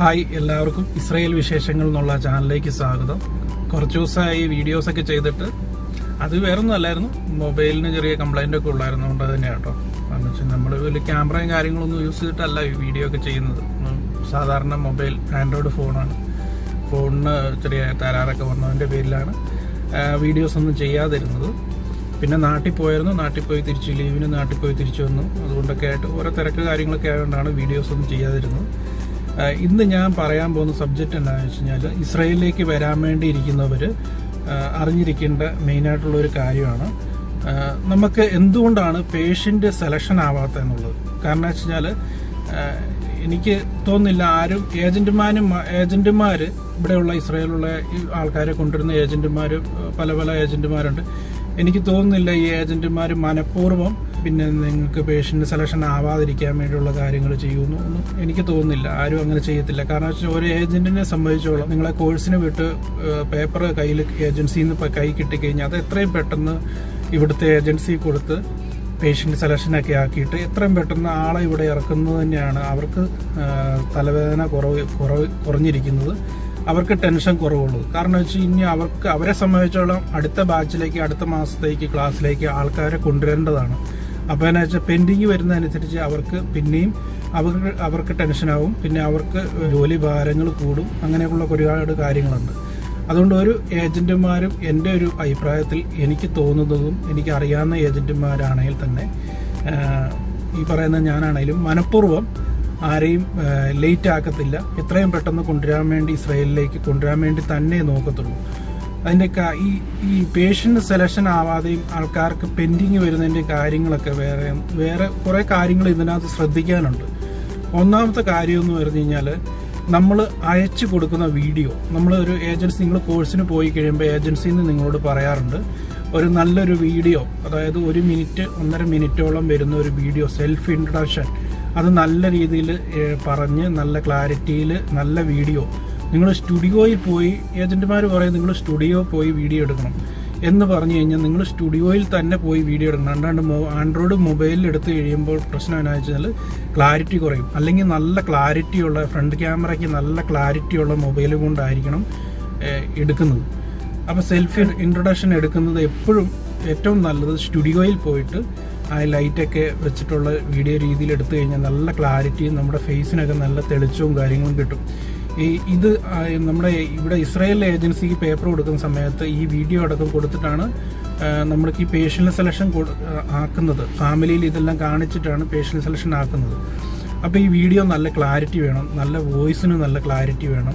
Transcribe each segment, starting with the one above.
Hi എല്ലാവർക്കും Israel വിശേഷങ്ങൾ എന്നുള്ള ചാനലിലേക്ക് സ്വാഗതം. കുറച്ച് ദിവസമായി വീഡിയോസ് ഒക്കെ ചെയ്തിട്ട് അത് വേറെ ഒന്നും അല്ലായിരുന്നു മൊബൈലിന് ചെറിയ കംപ്ലൈന്റ് ഒക്കെ ഉള്ളായിരുന്നു അതുകൊണ്ട് തന്നെയാണ് കേട്ടോ. കാരണം വെച്ചാൽ നമ്മൾ വലിയ ക്യാമറയും കാര്യങ്ങളൊന്നും യൂസ് ചെയ്തിട്ടല്ല ഈ വീഡിയോ ഒക്കെ ചെയ്യുന്നത്. സാധാരണ മൊബൈൽ ആൻഡ്രോയിഡ് ഫോണാണ് ഫോണിന് ചെറിയ തരാറൊക്കെ വന്നതിന്റെ പേരിലാണ് വീഡിയോസ് ഒന്നും ചെയ്യാതിരുന്നത്. പിന്നെ നാട്ടിൽ പോയായിരുന്നു നാട്ടിൽ പോയി തിരിച്ച് ലീവിന് നാട്ടിൽ പോയി തിരിച്ചു വന്നു. അതുകൊണ്ടൊക്കെ ആയിട്ട് ഓരോ തിരക്ക് കാര്യങ്ങളൊക്കെ ആയതുകൊണ്ടാണ് വീഡിയോസ് ഒന്നും ചെയ്യാതിരുന്നത്. ഇന്ന് ഞാൻ പറയാൻ പോകുന്ന സബ്ജക്റ്റ് എന്താണെന്ന് വെച്ച് കഴിഞ്ഞാൽ ഇസ്രയേലിലേക്ക് വരാൻ വേണ്ടിയിരിക്കുന്നവർ അറിഞ്ഞിരിക്കേണ്ട മെയിനായിട്ടുള്ള ഒരു കാര്യമാണ്. നമുക്ക് എന്തുകൊണ്ടാണ് പേഷ്യന്റ് സെലക്ഷൻ ആവാത്ത എന്നുള്ളത്? കാരണം വെച്ച് കഴിഞ്ഞാൽ എനിക്ക് തോന്നുന്നില്ല ആരും ഏജന്റുമാരും ഏജന്റുമാർ ഇവിടെയുള്ള ഇസ്രയേലുള്ള ആൾക്കാരെ കൊണ്ടുവരുന്ന ഏജന്റുമാർ പല പല ഏജന്റുമാരുണ്ട് എനിക്ക് തോന്നുന്നില്ല ഈ ഏജന്റുമാർ മനഃപൂർവം പിന്നെ നിങ്ങൾക്ക് പേഷ്യന്റ് സെലക്ഷൻ ആവാതിരിക്കാൻ വേണ്ടിയുള്ള കാര്യങ്ങൾ ചെയ്യുന്നു ഒന്നും എനിക്ക് തോന്നുന്നില്ല. ആരും അങ്ങനെ ചെയ്യത്തില്ല. കാരണം വെച്ചാൽ ഒരു ഏജന്റിനെ സംബന്ധിച്ചോളം നിങ്ങളെ കോഴ്സിന് വിട്ട് പേപ്പർ കയ്യിൽ ഏജൻസിയിൽ നിന്ന് കൈ കിട്ടിക്കഴിഞ്ഞാൽ അത് എത്രയും പെട്ടെന്ന് ഇവിടുത്തെ ഏജൻസി കൊടുത്ത് പേഷ്യന്റ് സെലക്ഷനൊക്കെ ആക്കിയിട്ട് എത്രയും പെട്ടെന്ന് ആളെ ഇവിടെ ഇറക്കുന്നത് തന്നെയാണ് അവർക്ക് തലവേദന കുറവ് കുറവ് കുറഞ്ഞിരിക്കുന്നത്. അവർക്ക് ടെൻഷൻ കുറവുള്ളൂ. കാരണം വെച്ച് ഇനി അവർക്ക് അവരെ സംബന്ധിച്ചോളം അടുത്ത ബാച്ചിലേക്ക് അടുത്ത മാസത്തേക്ക് ക്ലാസ്സിലേക്ക് ആൾക്കാരെ കൊണ്ടുവരേണ്ടതാണ്. അപ്പോൾ എന്നാ വെച്ചാൽ പെൻഡിങ് വരുന്നതനുസരിച്ച് അവർക്ക് പിന്നെയും അവർക്ക് അവർക്ക് ടെൻഷനാവും പിന്നെ അവർക്ക് ജോലി ഭാരങ്ങൾ കൂടും. അങ്ങനെയുള്ള ഒരുപാട് കാര്യങ്ങളുണ്ട്. അതുകൊണ്ട് ഒരു ഏജന്റുമാരും എന്റെ ഒരു അഭിപ്രായത്തിൽ എനിക്ക് തോന്നുന്നതും എനിക്ക് അറിയാവുന്ന ഏജന്റുമാരാണെങ്കിൽ തന്നെ ഈ പറയുന്ന ഞാനാണെങ്കിലും മനഃപൂർവം ആരെയും ലേറ്റ് ആക്കത്തില്ല. എത്രയും പെട്ടെന്ന് കൊണ്ടുവരാൻ വേണ്ടി ഇസ്രയേലിലേക്ക് കൊണ്ടുവരാൻ വേണ്ടി തന്നെ നോക്കത്തുള്ളൂ. അതിന്റെ ഈ ഈ പേഷ്യന്റ് സെലക്ഷൻ ആവാതെയും ആൾക്കാർക്ക് പെൻഡിങ് വരുന്നതിന്റെ കാര്യങ്ങളൊക്കെ വേറെ വേറെ കുറേ കാര്യങ്ങൾ ഇതിനകത്ത് ശ്രദ്ധിക്കാനുണ്ട്. ഒന്നാമത്തെ കാര്യം എന്ന് പറഞ്ഞു കഴിഞ്ഞാൽ നമ്മൾ അയച്ചു കൊടുക്കുന്ന വീഡിയോ നമ്മൾ ഒരു ഏജൻസി നിങ്ങൾ കോഴ്സിന് പോയി കഴിയുമ്പോൾ ഏജൻസിയിൽ നിന്ന് നിങ്ങളോട് പറയാറുണ്ട് ഒരു നല്ലൊരു വീഡിയോ അതായത് ഒരു മിനിറ്റ് ഒന്നര മിനിറ്റോളം വരുന്ന ഒരു വീഡിയോ സെൽഫ് ഇൻട്രഡക്ഷൻ അത് നല്ല രീതിയിൽ പറഞ്ഞ് നല്ല ക്ലാരിറ്റിയിൽ നല്ല വീഡിയോ നിങ്ങൾ സ്റ്റുഡിയോയിൽ പോയി ഏജന്റുമാർ പറയും നിങ്ങൾ സ്റ്റുഡിയോ പോയി വീഡിയോ എടുക്കണം എന്ന് പറഞ്ഞു കഴിഞ്ഞാൽ നിങ്ങൾ സ്റ്റുഡിയോയിൽ തന്നെ പോയി വീഡിയോ എടുക്കണം. അല്ലാണ്ട് ആൻഡ്രോയിഡ് മൊബൈലിൽ എടുത്ത് കഴിയുമ്പോൾ പ്രശ്നം എന്നാന്ന് വെച്ചാൽ ക്ലാരിറ്റി കുറയും. അല്ലെങ്കിൽ നല്ല ക്ലാരിറ്റിയുള്ള ഫ്രണ്ട് ക്യാമറയ്ക്ക് നല്ല ക്ലാരിറ്റിയുള്ള മൊബൈൽ കൊണ്ടായിരിക്കണം എടുക്കുന്നത്. അപ്പോൾ സെൽഫി ഇൻട്രൊഡക്ഷൻ എടുക്കുന്നത് എപ്പോഴും ഏറ്റവും നല്ലത് സ്റ്റുഡിയോയിൽ പോയിട്ട് ആ ലൈറ്റൊക്കെ വെച്ചിട്ടുള്ള വീഡിയോ രീതിയിൽ എടുത്തു കഴിഞ്ഞാൽ നല്ല ക്ലാരിറ്റിയും നമ്മുടെ ഫേസിനൊക്കെ നല്ല തെളിച്ചവും കാര്യങ്ങളും കിട്ടും. ഈ ഇത് നമ്മുടെ ഇവിടെ ഇസ്രായേൽ ഏജൻസിക്ക് പേപ്പർ കൊടുക്കുന്ന സമയത്ത് ഈ വീഡിയോ അടക്കം കൊടുത്തിട്ടാണ് നമ്മൾക്ക് ഈ പേഷ്യന്റ് സെലക്ഷൻ ആക്കുന്നത്. ഫാമിലിയിൽ ഇതെല്ലാം കാണിച്ചിട്ടാണ് പേഷ്യന്റ് സെലക്ഷൻ ആക്കുന്നത്. അപ്പോൾ ഈ വീഡിയോ നല്ല ക്ലാരിറ്റി വേണം നല്ല വോയിസിന് നല്ല ക്ലാരിറ്റി വേണം.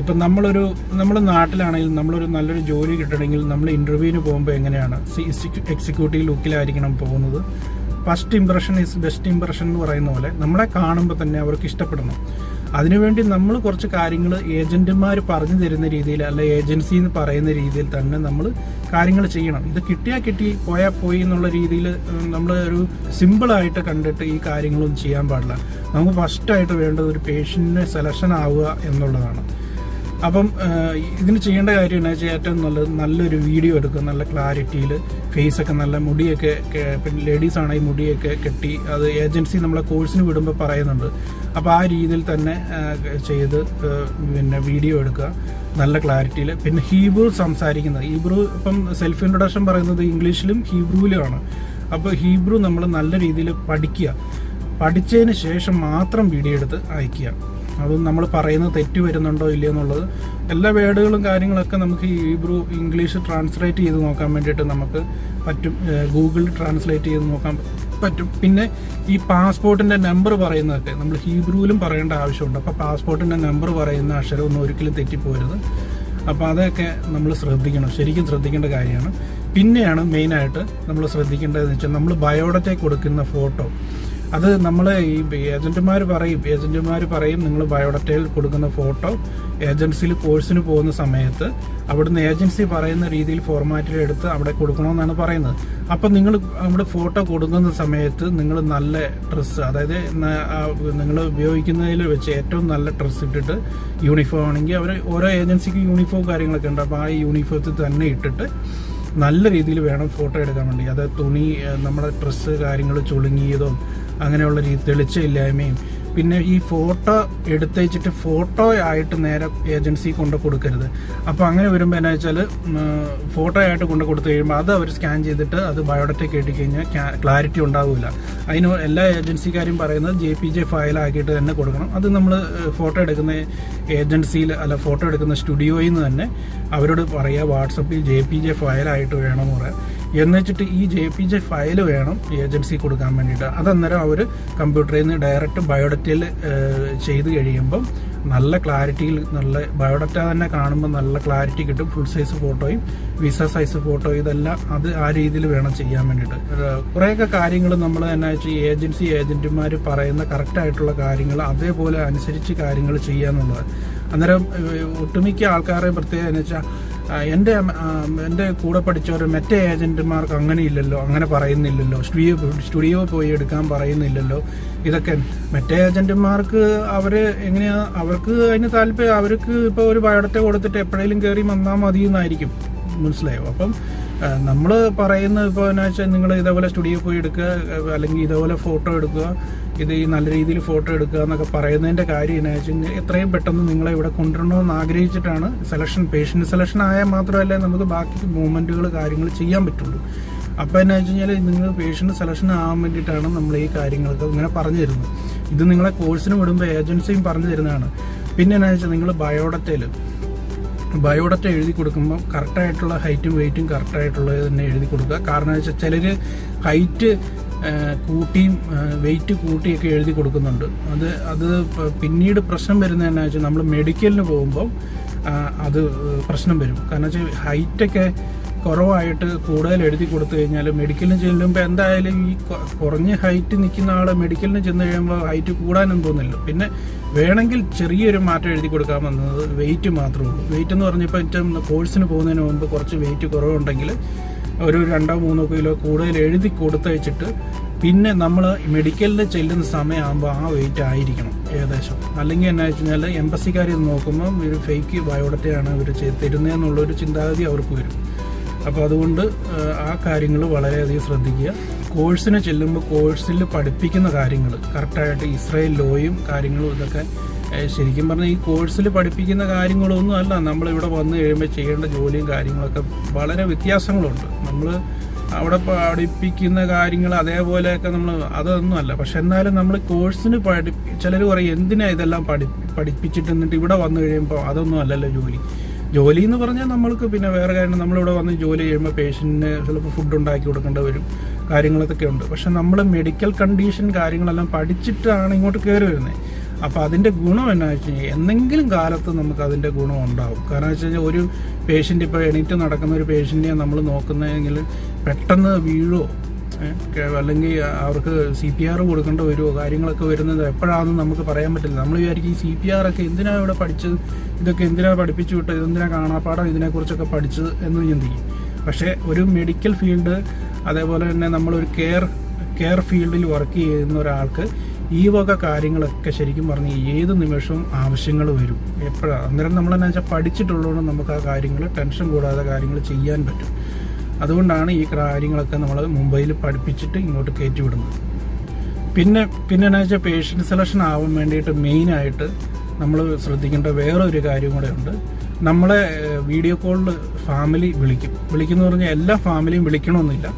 ഇപ്പം നമ്മളൊരു നമ്മുടെ നാട്ടിലാണെങ്കിൽ നമ്മളൊരു നല്ലൊരു ജോലി കിട്ടണമെങ്കിൽ നമ്മൾ ഇന്റർവ്യൂവിന് പോകുമ്പോൾ എങ്ങനെയാണ്? എക്സിക്യൂട്ടീവ് ലുക്കിലായിരിക്കണം പോകുന്നത്. First impression is best impression എന്ന് പറയുന്ന പോലെ നമ്മളെ കാണുമ്പോൾ തന്നെ അവർക്ക് ഇഷ്ടപ്പെടണം. അതിനുവേണ്ടി നമ്മൾ കുറച്ച് കാര്യങ്ങൾ ഏജന്റുമാർ പറഞ്ഞു തരുന്ന രീതിയിൽ അല്ലെ ഏജൻസി എന്ന് പറയുന്ന രീതിയിൽ തന്നെ നമ്മൾ കാര്യങ്ങൾ ചെയ്യണം. ഇത് കിട്ടിയാൽ കിട്ടി പോയാൽ പോയി എന്നുള്ള രീതിയിൽ നമ്മൾ ഒരു സിമ്പിളായിട്ട് കണ്ടിട്ട് ഈ കാര്യങ്ങളൊന്നും ചെയ്യാൻ പാടില്ല. നമുക്ക് ഫസ്റ്റായിട്ട് വേണ്ടത് ഒരു പേഷ്യന്റിനെ സെലക്ഷൻ ആവുക എന്നുള്ളതാണ്. അപ്പം ഇതിന് ചെയ്യേണ്ട കാര്യം എന്താ വെച്ചാൽ ഏറ്റവും നല്ലത് നല്ലൊരു വീഡിയോ എടുക്കുക നല്ല ക്ലാരിറ്റിയിൽ ഫേസൊക്കെ നല്ല മുടിയൊക്കെ പിന്നെ ലേഡീസ് ആണെങ്കിൽ മുടിയൊക്കെ കെട്ടി അത് ഏജൻസി നമ്മളെ കോഴ്സിന് വിടുമ്പോൾ പറയുന്നുണ്ട്. അപ്പോൾ ആ രീതിയിൽ തന്നെ ചെയ്ത് പിന്നെ വീഡിയോ എടുക്കുക. നല്ല ക്ലാരിറ്റിയിൽ പിന്നെ ഹീബ്രു സംസാരിക്കുന്നത്. ഹീബ്രു ഇപ്പം സെൽഫ് ഇൻട്രൊഡക്ഷൻ പറയുന്നത് ഇംഗ്ലീഷിലും ഹീബ്രുവിലുമാണ്. അപ്പോൾ ഹീബ്രു നമ്മൾ നല്ല രീതിയിൽ പഠിക്കുക. പഠിച്ചതിന് ശേഷം മാത്രം വീഡിയോ എടുത്ത് അയക്കുക. അത് നമ്മൾ പറയുന്നത് തെറ്റ് വരുന്നുണ്ടോ ഇല്ലയോ എന്നുള്ളത് എല്ലാ വേർഡുകളും കാര്യങ്ങളൊക്കെ നമുക്ക് ഈ ഹീബ്രു ഇംഗ്ലീഷ് ട്രാൻസ്ലേറ്റ് ചെയ്ത് നോക്കാൻ വേണ്ടിയിട്ട് നമുക്ക് പറ്റും. ഗൂഗിൾ ട്രാൻസ്ലേറ്റ് ചെയ്ത് നോക്കാൻ പറ്റും. പിന്നെ ഈ പാസ്പോർട്ടിന്റെ നമ്പർ പറയുന്നതൊക്കെ നമ്മൾ ഹീബ്രുവിലും പറയേണ്ട ആവശ്യമുണ്ട്. അപ്പോൾ പാസ്പോർട്ടിന്റെ നമ്പർ പറയുന്ന അക്ഷരം ഒന്നും ഒരിക്കലും തെറ്റിപ്പോരുത്. അപ്പോൾ അതൊക്കെ നമ്മൾ ശ്രദ്ധിക്കണം. ശരിക്കും ശ്രദ്ധിക്കേണ്ട കാര്യമാണ്. പിന്നെയാണ് മെയിനായിട്ട് നമ്മൾ ശ്രദ്ധിക്കേണ്ടതെന്ന് വെച്ചാൽ നമ്മൾ ബയോഡറ്റയിൽ കൊടുക്കുന്ന ഫോട്ടോ അത് നമ്മൾ ഈ ഏജന്റുമാർ പറയും. ഏജന്റുമാർ പറയും നിങ്ങൾ ബയോഡാറ്റയിൽ കൊടുക്കുന്ന ഫോട്ടോ ഏജൻസിയിൽ കോഴ്സിന് പോകുന്ന സമയത്ത് അവിടുന്ന് ഏജൻസി പറയുന്ന രീതിയിൽ ഫോർമാറ്റിൽ എടുത്ത് അവിടെ കൊടുക്കണമെന്നാണ് പറയുന്നത്. അപ്പം നിങ്ങൾ നമ്മുടെ ഫോട്ടോ കൊടുക്കുന്ന സമയത്ത് നിങ്ങൾ നല്ല ഡ്രസ്സ് അതായത് നിങ്ങൾ ഉപയോഗിക്കുന്നതിൽ വെച്ച് ഏറ്റവും നല്ല ഡ്രസ്സ് ഇട്ടിട്ട് യൂണിഫോം ആണെങ്കിൽ അവർ ഓരോ ഏജൻസിക്ക് യൂണിഫോം കാര്യങ്ങളൊക്കെ ഉണ്ട്. അപ്പോൾ ആ യൂണിഫോമത്തിൽ തന്നെ ഇട്ടിട്ട് നല്ല രീതിയിൽ വേണം ഫോട്ടോ എടുക്കാൻ വേണ്ടി. അത് തുണി നമ്മുടെ ഡ്രസ്സ് കാര്യങ്ങൾ ചുളുങ്ങിയതും അങ്ങനെയുള്ള രീതി തെളിച്ചമില്ലായ്മയും. പിന്നെ ഈ ഫോട്ടോ എടുത്തയച്ചിട്ട് ഫോട്ടോ ആയിട്ട് നേരെ ഏജൻസി കൊണ്ട് കൊടുക്കരുത്. അപ്പോൾ അങ്ങനെ വരുമ്പോൾ എന്നാ വെച്ചാൽ ഫോട്ടോ ആയിട്ട് കൊണ്ട് കൊടുത്തു കഴിയുമ്പോൾ അത് അവർ സ്കാൻ ചെയ്തിട്ട് അത് ബയോഡറ്റ കേട്ടി കഴിഞ്ഞാൽ ക്ലാരിറ്റി ഉണ്ടാവില്ല അതിന് എല്ലാ ഏജൻസിക്കാരും പറയുന്നത് ജെ പി ജെ ഫയലാക്കിയിട്ട് തന്നെ കൊടുക്കണം. അത് നമ്മൾ ഫോട്ടോ എടുക്കുന്ന ഏജൻസിയിൽ അല്ല ഫോട്ടോ എടുക്കുന്ന സ്റ്റുഡിയോയിൽ നിന്ന് തന്നെ അവരോട് പറയുക വാട്സപ്പിൽ ജെ പി ജെ ഫയലായിട്ട് വേണമെന്ന് പറയാം. എന്നുവെച്ചിട്ട് ഈ ജെ പി ജെ ഫയൽ വേണം ഏജൻസി കൊടുക്കാൻ വേണ്ടിയിട്ട്. അതന്നേരം അവർ കമ്പ്യൂട്ടറിൽ നിന്ന് ഡയറക്റ്റ് ബയോഡറ്റയിൽ ചെയ്ത് കഴിയുമ്പം നല്ല ക്ലാരിറ്റിയിൽ നല്ല ബയോഡറ്റ തന്നെ കാണുമ്പോൾ നല്ല ക്ലാരിറ്റി കിട്ടും. ഫുൾ സൈസ് ഫോട്ടോയും വിസ സൈസ് ഫോട്ടോ ഇതെല്ലാം അത് ആ രീതിയിൽ വേണം ചെയ്യാൻ വേണ്ടിയിട്ട്. കുറേയൊക്കെ കാര്യങ്ങൾ നമ്മൾ തന്നെ വെച്ചാൽ ഏജൻസി ഏജന്റുമാർ പറയുന്ന കറക്റ്റായിട്ടുള്ള കാര്യങ്ങൾ അതേപോലെ അനുസരിച്ച് കാര്യങ്ങൾ ചെയ്യുക എന്നുള്ളത് അന്നേരം ഒട്ടുമിക്ക ആൾക്കാരെ പ്രത്യേകം എന്ന് വെച്ചാൽ എന്റെ എന്റെ കൂടെ പഠിച്ചവർ മറ്റേ ഏജന്റുമാർക്ക് അങ്ങനെ ഇല്ലല്ലോ അങ്ങനെ പറയുന്നില്ലല്ലോ സ്റ്റുഡിയോ സ്റ്റുഡിയോ പോയി എടുക്കാൻ പറയുന്നില്ലല്ലോ. ഇതൊക്കെ മറ്റേ ഏജന്റുമാർക്ക് അവർ എങ്ങനെയാ അവർക്ക് അതിന് താല്പര്യം അവർക്ക് ഇപ്പോൾ ഒരു ബയോഡറ്റ കൊടുത്തിട്ട് എപ്പോഴേലും കയറി വന്നാൽ മതി എന്നായിരിക്കും മനസ്സിലായോ? അപ്പം നമ്മൾ പറയുന്ന ഇപ്പോൾ എന്നാ വെച്ചാൽ നിങ്ങൾ ഇതേപോലെ സ്റ്റുഡിയോ പോയി എടുക്കുക അല്ലെങ്കിൽ ഇതേപോലെ ഫോട്ടോ എടുക്കുക ഇത് ഈ നല്ല രീതിയിൽ ഫോട്ടോ എടുക്കുക എന്നൊക്കെ പറയുന്നതിന്റെ കാര്യം എന്നാ വെച്ചാൽ എത്രയും പെട്ടെന്ന് നിങ്ങളെ ഇവിടെ കൊണ്ടുവരണമെന്ന് ആഗ്രഹിച്ചിട്ടാണ് സെലക്ഷൻ പേഷ്യന്റ് സെലക്ഷൻ ആയാൽ മാത്രമല്ല നമുക്ക് ബാക്കി മൂവ്മെന്റുകൾ കാര്യങ്ങൾ ചെയ്യാൻ പറ്റുള്ളൂ. അപ്പോൾ എന്നാ വെച്ച് കഴിഞ്ഞാൽ നിങ്ങൾ പേഷ്യന്റ് സെലക്ഷൻ ആവാൻ വേണ്ടിയിട്ടാണ് നമ്മൾ ഈ കാര്യങ്ങളൊക്കെ ഇങ്ങനെ പറഞ്ഞു തരുന്നത്. ഇത് നിങ്ങളെ കോഴ്സിന് വിടുമ്പോൾ ഏജൻസിയും പറഞ്ഞു തരുന്നതാണ്. പിന്നെ എന്നാ വെച്ചാൽ നിങ്ങൾ ബയോഡറ്റയിൽ ബയോഡറ്റ എഴുതി കൊടുക്കുമ്പോൾ കറക്റ്റായിട്ടുള്ള ഹൈറ്റും വെയിറ്റും കറക്റ്റായിട്ടുള്ളത് തന്നെ എഴുതി കൊടുക്കുക. കാരണം വെച്ചാൽ ചിലർ ഹൈറ്റ് കൂട്ടിയും വെയിറ്റ് കൂട്ടിയൊക്കെ എഴുതി കൊടുക്കുന്നുണ്ട്. അത് അത് പിന്നീട് പ്രശ്നം വരുന്നത് എന്നാ വെച്ചാൽ നമ്മൾ മെഡിക്കലിന് പോകുമ്പോൾ അത് പ്രശ്നം വരും. കാരണം വെച്ചാൽ ഹൈറ്റൊക്കെ കുറവായിട്ട് കൂടുതൽ എഴുതി കൊടുത്തു കഴിഞ്ഞാൽ മെഡിക്കലിന് ചെല്ലുമ്പോൾ എന്തായാലും ഈ കുറഞ്ഞ ഹൈറ്റ് നിൽക്കുന്ന ആൾ മെഡിക്കലിന് ചെന്ന് കഴിയുമ്പോൾ ഹൈറ്റ് കൂടാനും തോന്നില്ല. പിന്നെ വേണമെങ്കിൽ ചെറിയൊരു മാറ്റം എഴുതി കൊടുക്കാൻ വന്നത് വെയിറ്റ് മാത്രമേ ഉള്ളൂ. വെയിറ്റ് എന്ന് പറഞ്ഞപ്പോൾ ഏറ്റവും കോഴ്സിന് പോകുന്നതിന് മുമ്പ് കുറച്ച് വെയിറ്റ് കുറവുണ്ടെങ്കിൽ ഒരു രണ്ടോ മൂന്നോ കിലോ കൂടുതൽ എഴുതി കൊടുത്തയച്ചിട്ട് പിന്നെ നമ്മൾ മെഡിക്കലിൽ ചെല്ലുന്ന സമയമാകുമ്പോൾ ആ വെയിറ്റ് ആയിരിക്കണം ഏകദേശം. അല്ലെങ്കിൽ എന്നാ വെച്ച് കഴിഞ്ഞാൽ എംബസിക്കാർ ഇത് നോക്കുമ്പോൾ ഒരു ഫേക്ക് ബയോഡറ്റയാണ് ഇവർ തരുന്നതെന്നുള്ളൊരു ചിന്താഗതി അവർക്ക് വരും. അപ്പോൾ അതുകൊണ്ട് ആ, കാര്യങ്ങൾ വളരെയധികം ശ്രദ്ധിക്കുക. കോഴ്സിന് ചെല്ലുമ്പോൾ കോഴ്സിൽ പഠിപ്പിക്കുന്ന കാര്യങ്ങൾ കറക്റ്റായിട്ട് ഇസ്രായേൽ ലോയും കാര്യങ്ങളും ഇതൊക്കെ ശരിക്കും പറഞ്ഞാൽ ഈ കോഴ്സിൽ പഠിപ്പിക്കുന്ന കാര്യങ്ങളൊന്നും അല്ല. നമ്മളിവിടെ വന്നു കഴിയുമ്പോൾ ചെയ്യേണ്ട ജോലിയും കാര്യങ്ങളൊക്കെ വളരെ വ്യത്യാസങ്ങളുണ്ട്. നമ്മൾ അവിടെ പഠിപ്പിക്കുന്ന കാര്യങ്ങൾ അതേപോലെയൊക്കെ നമ്മൾ അതൊന്നും അല്ല. പക്ഷെ എന്നാലും നമ്മൾ കോഴ്സിന് പഠി ചിലർ പറയും എന്തിനാ ഇതെല്ലാം പഠി പഠിപ്പിച്ചിട്ട് എന്നിട്ട് ഇവിടെ വന്നു കഴിയുമ്പോൾ അതൊന്നും അല്ലല്ലോ ജോലി? ജോലി എന്ന് പറഞ്ഞാൽ നമ്മൾക്ക് പിന്നെ വേറെ കാര്യം. നമ്മളിവിടെ വന്ന് ജോലി ചെയ്യുമ്പോൾ പേഷ്യന്റിന് ചിലപ്പോൾ ഫുഡ് ഉണ്ടാക്കി കൊടുക്കേണ്ടി വരും. കാര്യങ്ങളൊക്കെ ഉണ്ട്. പക്ഷെ നമ്മൾ മെഡിക്കൽ കണ്ടീഷൻ കാര്യങ്ങളെല്ലാം പഠിച്ചിട്ടാണ് ഇങ്ങോട്ട് കയറി വരുന്നത് അപ്പോൾ അതിന്റെ ഗുണം എന്നാ വെച്ച് കഴിഞ്ഞാൽ എന്തെങ്കിലും കാലത്ത് നമുക്ക് അതിന്റെ ഗുണം ഉണ്ടാവും. കാരണം വെച്ച് കഴിഞ്ഞാൽ ഒരു പേഷ്യന്റ് ഇപ്പോൾ എണീറ്റ് നടക്കുന്ന ഒരു പേഷ്യന്റിനെ നമ്മൾ നോക്കുന്നതെങ്കിൽ പെട്ടെന്ന് വീഴോ? അല്ലെങ്കിൽ അവർക്ക് സി പി ആർ കൊടുക്കേണ്ട വരുമോ കാര്യങ്ങളൊക്കെ വരുന്നത് എപ്പോഴാണെന്ന് നമുക്ക് പറയാൻ പറ്റില്ല. നമ്മൾ വിചാരിക്കും ഈ സി പി ആർ ഒക്കെ എന്തിനാണ് ഇവിടെ പഠിച്ചത്? ഇതൊക്കെ എന്തിനാണ് പഠിപ്പിച്ചു വിട്ടത്? ഇതെന്തിനാ കാണാപ്പാടം ഇതിനെക്കുറിച്ചൊക്കെ പഠിച്ചത് എന്ന് ചിന്തിക്കും. പക്ഷേ ഒരു മെഡിക്കൽ ഫീൽഡ് അതേപോലെ തന്നെ നമ്മളൊരു കെയർ കെയർ ഫീൽഡിൽ വർക്ക് ചെയ്യുന്ന ഒരാൾക്ക് ഈ വക കാര്യങ്ങളൊക്കെ ശരിക്കും പറഞ്ഞ് ഏത് നിമിഷവും ആവശ്യങ്ങൾ വരും. എപ്പോഴാണ് അന്നേരം നമ്മൾ എന്നാ വെച്ചാൽ പഠിച്ചിട്ടുള്ളതുകൊണ്ട് നമുക്ക് ആ കാര്യങ്ങൾ ടെൻഷൻ കൂടാതെ കാര്യങ്ങൾ ചെയ്യാൻ പറ്റും. അതുകൊണ്ടാണ് ഈ കാര്യങ്ങളൊക്കെ നമ്മൾ മുംബൈയിൽ പഠിപ്പിച്ചിട്ട് ഇങ്ങോട്ട് കയറ്റി വിടുന്നത് പിന്നെ പിന്നെ എന്നാ വെച്ചാൽ പേഷ്യന്റ് സെലക്ഷൻ ആവാൻ വേണ്ടിയിട്ട് മെയിനായിട്ട് നമ്മൾ ശ്രദ്ധിക്കേണ്ട വേറൊരു കാര്യം കൂടെ ഉണ്ട്. നമ്മളെ വീഡിയോ കോളിൽ ഫാമിലി വിളിക്കും. വിളിക്കുന്നു പറഞ്ഞാൽ എല്ലാ ഫാമിലിയും വിളിക്കണമെന്നില്ല.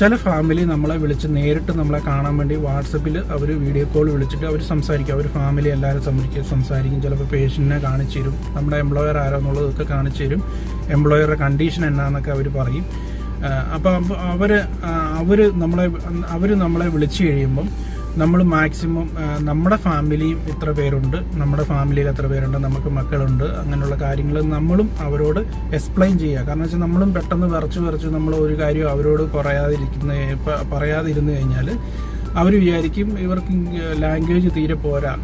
ചില ഫാമിലി നമ്മളെ വിളിച്ച് നേരിട്ട് നമ്മളെ കാണാൻ വേണ്ടി വാട്സപ്പിൽ അവർ വീഡിയോ കോൾ വിളിച്ചിട്ട് അവർ സംസാരിക്കും. അവർ ഫാമിലി എല്ലാവരും സംസാരിക്കും സംസാരിക്കും. ചിലപ്പോൾ പേഷ്യന്റിനെ കാണിച്ചു തരും. നമ്മുടെ എംപ്ലോയർ ആരാന്നുള്ളതൊക്കെ കാണിച്ചു തരും. എംപ്ലോയറുടെ കണ്ടീഷൻ എന്നാന്നൊക്കെ അവർ പറയും. അപ്പോൾ അവർ അവർ നമ്മളെ അവർ നമ്മളെ വിളിച്ചു കഴിയുമ്പം നമ്മൾ മാക്സിമം നമ്മുടെ ഫാമിലിയും ഇത്ര പേരുണ്ട് നമ്മുടെ ഫാമിലിയിൽ എത്ര പേരുണ്ട് നമുക്ക് മക്കളുണ്ട് അങ്ങനെയുള്ള കാര്യങ്ങൾ നമ്മളും അവരോട് എക്സ്പ്ലെയിൻ ചെയ്യുക. കാരണം വെച്ചാൽ നമ്മളും പെട്ടെന്ന് വിറച്ച് വിറച്ച് നമ്മൾ ഒരു കാര്യം അവരോട് പറയാതിരിക്കുന്ന പറയാതിരുന്നു കഴിഞ്ഞാൽ അവർ വിചാരിക്കും ഇവർക്ക് ലാംഗ്വേജ് തീരെ പോരാ.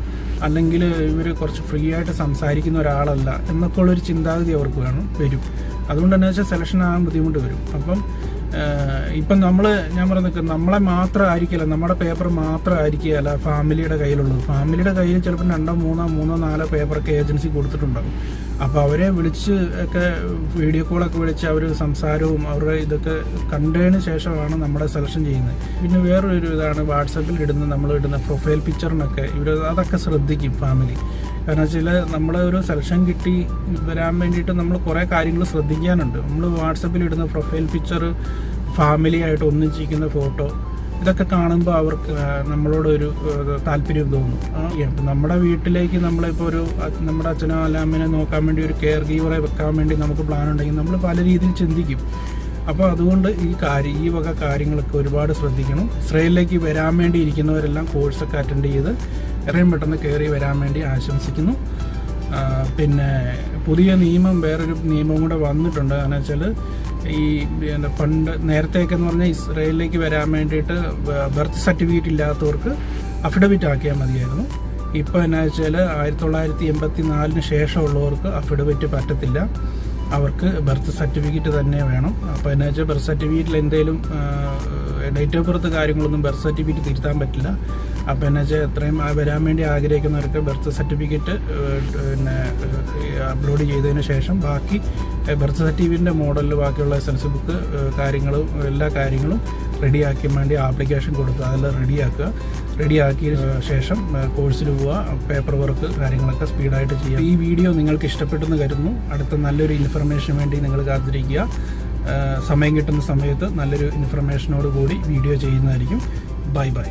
അല്ലെങ്കിൽ ഇവർ കുറച്ച് ഫ്രീ ആയിട്ട് സംസാരിക്കുന്ന ഒരാളല്ല എന്നൊക്കെ ഉള്ളൊരു ചിന്താഗതി അവർക്ക് വേണം വരും. അതുകൊണ്ട് തന്നെ വെച്ചാൽ സെലക്ഷൻ ആകാൻ ബുദ്ധിമുട്ട് വരും. അപ്പം ഇപ്പം നമ്മൾ ഞാൻ പറഞ്ഞ നമ്മളെ മാത്രം ആയിരിക്കില്ല നമ്മുടെ പേപ്പർ മാത്രം ആയിരിക്കുകയല്ല ഫാമിലിയുടെ കയ്യിലുള്ളത്. ഫാമിലിയുടെ കയ്യിൽ ചിലപ്പോൾ രണ്ടോ മൂന്നോ മൂന്നോ നാലോ പേപ്പറൊക്കെ ഏജൻസി കൊടുത്തിട്ടുണ്ടാകും. അപ്പോൾ അവരെ വിളിച്ച് ഒക്കെ വീഡിയോ കോളൊക്കെ വിളിച്ച് അവർ സംസാരവും അവരുടെ ഇതൊക്കെ കണ്ടതിന് ശേഷമാണ് നമ്മുടെ സെലക്ഷൻ ചെയ്യുന്നത്. പിന്നെ വേറൊരു ഇതാണ് വാട്സപ്പിൽ ഇടുന്ന നമ്മൾ ഇടുന്ന പ്രൊഫൈൽ പിക്ചറിനൊക്കെ ഇവർ അതൊക്കെ ശ്രദ്ധിക്കും ഫാമിലി കാരണം വെച്ചാൽ നമ്മളെ ഒരു സെലക്ഷൻ കിട്ടി വരാൻ വേണ്ടിയിട്ട് നമ്മൾ കുറേ കാര്യങ്ങൾ ശ്രദ്ധിക്കാനുണ്ട്. നമ്മൾ വാട്സപ്പിൽ ഇടുന്ന പ്രൊഫൈൽ പിക്ചർ ഫാമിലി ആയിട്ട് ഒന്നിച്ചിരിക്കുന്ന ഫോട്ടോ ഇതൊക്കെ കാണുമ്പോൾ അവർക്ക് നമ്മളോടൊരു താല്പര്യം തോന്നും. നമ്മുടെ വീട്ടിലേക്ക് നമ്മളിപ്പോൾ ഒരു നമ്മുടെ അച്ഛനോ അല്ലാമ്മനെ നോക്കാൻ വേണ്ടി ഒരു കെയർ ഗീവറെ വെക്കാൻ വേണ്ടി നമുക്ക് പ്ലാൻ ഉണ്ടെങ്കിൽ നമ്മൾ പല രീതിയിൽ ചിന്തിക്കും. അപ്പോൾ അതുകൊണ്ട് ഈ കാര്യം ഈ വക കാര്യങ്ങളൊക്കെ ഒരുപാട് ശ്രദ്ധിക്കണം. ഇസ്രയേലിലേക്ക് വരാൻ വേണ്ടി ഇരിക്കുന്നവരെല്ലാം കോഴ്സൊക്കെ അറ്റൻഡ് ചെയ്ത് എത്രയും പെട്ടെന്ന് കയറി വരാൻ വേണ്ടി ആശംസിക്കുന്നു. പിന്നെ പുതിയ നിയമം വേറൊരു നിയമം കൂടെ വന്നിട്ടുണ്ട്. കാരണം വെച്ചാൽ ഈ എന്താ പണ്ട് നേരത്തെയൊക്കെ എന്ന് പറഞ്ഞാൽ ഇസ്രയേലിലേക്ക് വരാൻ വേണ്ടിയിട്ട് ബർത്ത് സർട്ടിഫിക്കറ്റ് ഇല്ലാത്തവർക്ക് അഫിഡവിറ്റ് ആക്കിയാൽ മതിയായിരുന്നു. ഇപ്പോൾ എന്നാ വെച്ചാൽ ആയിരത്തി തൊള്ളായിരത്തി എൺപത്തി നാലിന് ശേഷമുള്ളവർക്ക് അഫിഡവിറ്റ് പറ്റത്തില്ല. അവർക്ക് ബർത്ത് സർട്ടിഫിക്കറ്റ് തന്നെ വേണം. അപ്പോൾ എന്നു വെച്ചാൽ ബർത്ത് സർട്ടിഫിക്കറ്റിൽ എന്തെങ്കിലും ഡേറ്റ് ഓഫ് ബർത്ത് കാര്യങ്ങളൊന്നും ബർത്ത് സർട്ടിഫിക്കറ്റ് തിരുത്താൻ പറ്റില്ല. അപ്പോൾ എന്നു വെച്ചാൽ എത്രയും വരാൻ വേണ്ടി ആഗ്രഹിക്കുന്നവർക്ക് ബർത്ത് സർട്ടിഫിക്കറ്റ് പിന്നെ അപ്ലോഡ് ചെയ്തതിന് ശേഷം ബാക്കി ബർത്ത് സർട്ടിഫിക്കറ്റിന്റെ മോഡലിൽ ബാക്കിയുള്ള എസ് ബുക്ക് കാര്യങ്ങളും എല്ലാ കാര്യങ്ങളും റെഡിയാക്കാൻ വേണ്ടി ആപ്ലിക്കേഷൻ കൊടുക്കുക. അതെല്ലാം റെഡിയാക്കുക റെഡിയാക്കിയ ശേഷം കോഴ്സിൽ പോവുക. പേപ്പർ വർക്ക് കാര്യങ്ങളൊക്കെ സ്പീഡായിട്ട് ചെയ്യുക. ഈ വീഡിയോ നിങ്ങൾക്ക് ഇഷ്ടപ്പെട്ടെന്ന് കരുതുന്നു. അടുത്ത നല്ലൊരു ഇൻഫർമേഷന് വേണ്ടി നിങ്ങൾ കാത്തിരിക്കുക. സമയം കിട്ടുന്ന സമയത്ത് നല്ലൊരു ഇൻഫർമേഷനോട് കൂടി വീഡിയോ ചെയ്യുന്നതായിരിക്കും. Bye bye